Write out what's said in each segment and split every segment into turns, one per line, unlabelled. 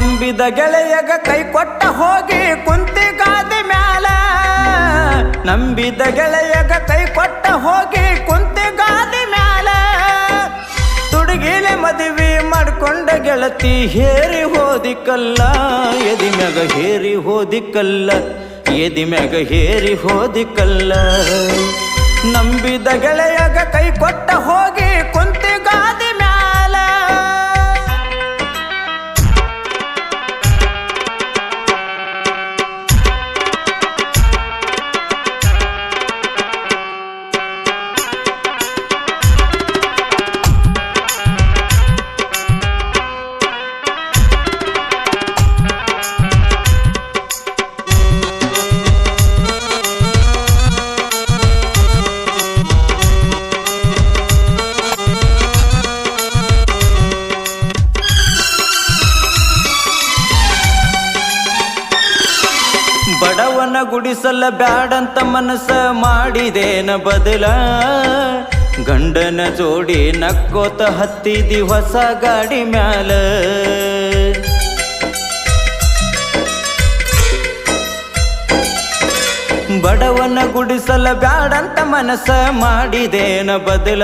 ನಂಬಿದ ಗೆಳೆಯಗ ಕೈ ಕೊಟ್ಟ ಹೋಗಿ ಕುಂತಿ ಗಾದಿ ಮ್ಯಾಲ. ನಂಬಿದ ಗೆಳೆಯಗ ಕೈ ಕೊಟ್ಟ ಹೋಗಿ ಕುಂತಿ ಗಾದಿ ಮ್ಯಾಲ. ತುಡುಗಿಲೆ ಮದುವೆ ಮಾಡ್ಕೊಂಡ ಗೆಳತಿ ಹೇರಿ ಹೋದಿಕಲ್ಲ. ಎದಿ ಮ್ಯಾಗ ಹೇರಿ ಹೋದಿಕಲ್ಲ. ಎದಿ ಮ್ಯಾಗ ಹೇರಿ ಹೋದಿಕಲ್ಲ. ನಂಬಿದ ಗೆಳೆಯಗ ಕೈ ಕೊಟ್ಟ ಹೋಗಿ ಬಡವನ ಗುಡಿಸಲ ಬ್ಯಾಡಂತ ಮನಸ್ಸ ಮಾಡಿದೇನ ಬದಲ? ಗಂಡನ ಜೋಡಿ ನಕ್ಕೋತ ಹತ್ತಿದಿ ಹೊಸ ಗಾಡಿ ಮ್ಯಾಲ. ಬಡವನ ಗುಡಿಸಲ ಬ್ಯಾಡಂತ ಮನಸ್ಸ ಮಾಡಿದೇನ ಬದಲ?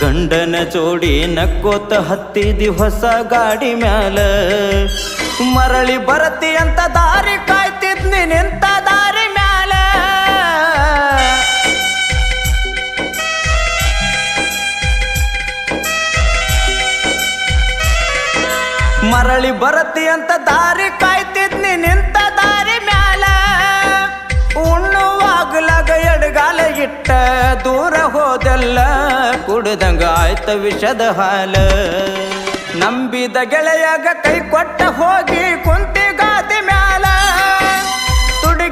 ಗಂಡನ ಜೋಡಿ ನಕ್ಕೋತ ಹತ್ತಿದಿ ಹೊಸ ಗಾಡಿ ಮ್ಯಾಲ. ಮರಳಿ ಬರತಿ ಅಂತ ದಾರಿ ಮರಳಿ ಬರತಿ ಅಂತ ದಾರಿ ಕಾಯ್ತಿದ್ನಿ, ನಿಂತ ದಾರಿ ಮ್ಯಾಲ. ಉಣ್ಣುವಾಗಲಾಗ ಎಡಗಾಲ ಇಟ್ಟ, ದೂರ ಹೋದಲ್ಲ ಕುಡ್ದಂಗ ಆಯ್ತ ವಿಷದ ಹಾಲ. ನಂಬಿದ ಗೆಳೆಯಾಗ ಕೈ ಕೊಟ್ಟ ಹೋಗಿ ಕುಂತಿ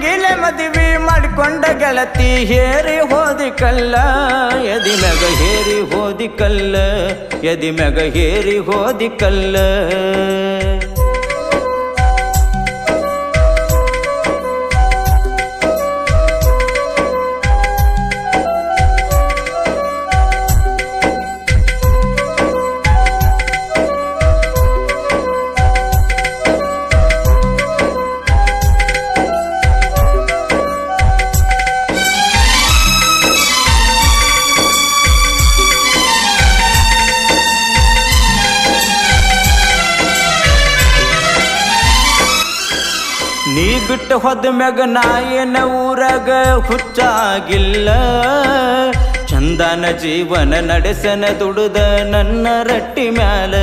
ತುಡುಗಿಲೆ ಮದುವೆ ಮಾಡಿಕೊಂಡ ಗೆಳತಿ ಹೇರಿ ಹೋದಿ ಕಲ್ಲ, ಎದಿ ಮ್ಯಾಗ ಹೇರಿ ಹೋದಿ ಕಲ್ಲ, ಎದಿ ಮ್ಯಾಗ ಹೇರಿ ನೀ ಬಿಟ್ಟು ಹೊದ ಮ್ಯಾಗ ನಾಯನ ಊರಾಗ ಹುಚ್ಚಾಗಿಲ್ಲ. ಚಂದನ ಜೀವನ ನಡೆಸನ ದುಡುದ ನನ್ನ ರಟ್ಟಿ ಮ್ಯಾಲ.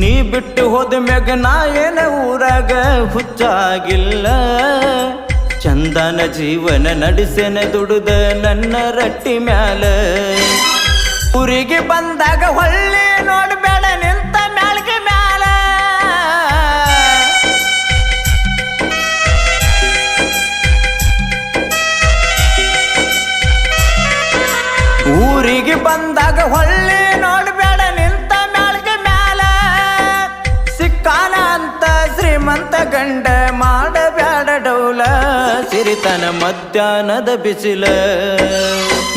ನೀ ಬಿಟ್ಟು ಹೋದ ಮ್ಯಾಗ ನಾಯನ ಊರಾಗ ಹುಚ್ಚಾಗಿಲ್ಲ. ಚಂದನ ಜೀವನ ನಡೆಸನ ದುಡುದ ನನ್ನ ರಟ್ಟಿ ಮ್ಯಾಲ. ಊರಿಗೆ ಬಂದಾಗ ಹೊಳ್ಳಿ ನೋಡ್ಬೇಡ, ನಿಂತ ಮ್ಯಾಲ್ಗೆ ಮ್ಯಾಲ. ಊರಿಗೆ ಬಂದಾಗ ಹೊಳ್ಳಿ ನೋಡ್ಬೇಡ, ನಿಂತ ಮ್ಯಾಲ್ಗೆ ಮ್ಯಾಲ. ಸಿಕ್ಕಾನ ಅಂತ ಶ್ರೀಮಂತ ಗಂಡ ಮಾಡಬೇಡ ಡೌಲ, ಸಿರಿತನ ಮಧ್ಯಾಹ್ನದ ಬಿಸಿಲ.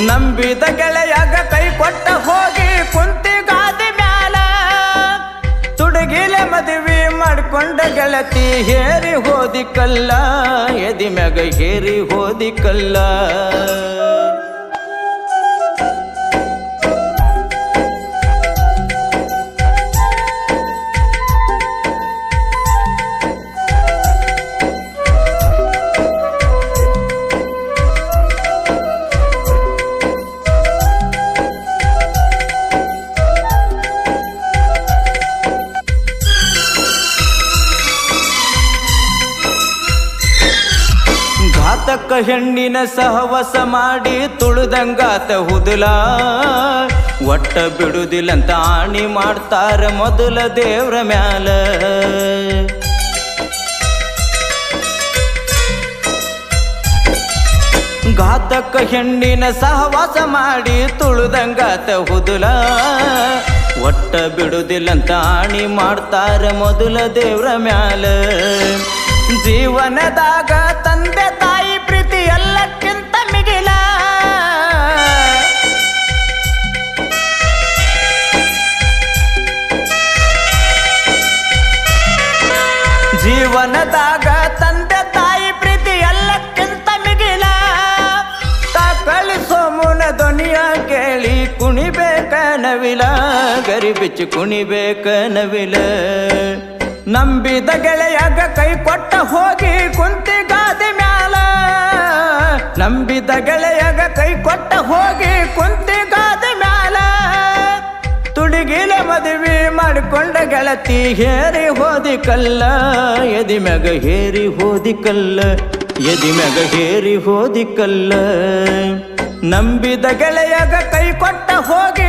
ನಂಬಿದ ಗೆಳೆಯಾಗ ಕೈ ಕೊಟ್ಟ ಹೋಗಿ ಕುಂತಿ ಗಾದಿ ಮ್ಯಾಲ. ತುಡುಗಿಲೆ ಮದುವೆ ಮಾಡ್ಕೊಂಡ ಗೆಳತಿ ಹೇರಿ ಹೋದಿ ಕಲ್ಲ ಎದಿ ಮ್ಯಾಗ ಹೇರಿ ಹೋದಿ ಕಲ್ಲ ಘಾತಕ ಹೆಣ್ಣಿನ ಸಹವಾಸ ಮಾಡಿ ತುಳಿದಂಗಾತ ಹುದುಲ. ಒಟ್ಟ ಬಿಡುದಿಲ್ಲಂತ ಆಣಿ ಮಾಡ್ತಾರ ಮೊದಲ ದೇವ್ರ ಮ್ಯಾಲ. ಘಾತಕ ಹೆಣ್ಣಿನ ಸಹವಾಸ ಮಾಡಿ ತುಳಿದಂಗಾತ ಹುದುಲ. ಒಟ್ಟ ಬಿಡುದಿಲ್ಲಂತ ಆಣಿ ಮಾಡ್ತಾರ ಮೊದಲ ದೇವ್ರ ಮ್ಯಾಲ. ಜೀವನದಾಗ ತಂದೆ ತಾಯಿ ಜೀವನದಾಗ ತಂದೆ ತಾಯಿ ಪ್ರೀತಿ ಎಲ್ಲಕ್ಕಿಂತ ಮಿಗಿಲ. ಕಳಿಸೋ ಮುನ ಧ್ವನಿಯ ಕೇಳಿ, ಕುಣಿಬೇಕ ನವಿಲ. ಗರಿ ಕುಣಿಬೇಕ ನವಿಲ. ನಂಬಿದ ಗೆಳೆಯಾಗ ಕೈ ಕೊಟ್ಟ ಹೋಗಿ ಕುಂತಿ ಗಾದಿ ಮ್ಯಾಲ. ನಂಬಿದ ಗೆಳೆಯಾಗ ಕೈ ಕೊಟ್ಟ ಹೋಗಿ ಕುಂತಿ ತುಡಿಗಿಲ ಮದುವೆ ಮಾಡಿಕೊಂಡ ಗೆಳತಿ ಹೇರಿ ಹೋದಿ ಕಲ್ಲ, ಎದಿ ಮ್ಯಾಗ ಹೇರಿ ಹೋದಿ ಕಲ್ಲ, ಎದಿ ಮ್ಯಾಗ ಹೇರಿ ಹೋದಿ ಕಲ್ಲ. ನಂಬಿದ ಗೆಳೆಯಾಗ ಕೈ ಕೊಟ್ಟ ಹೋಗಿ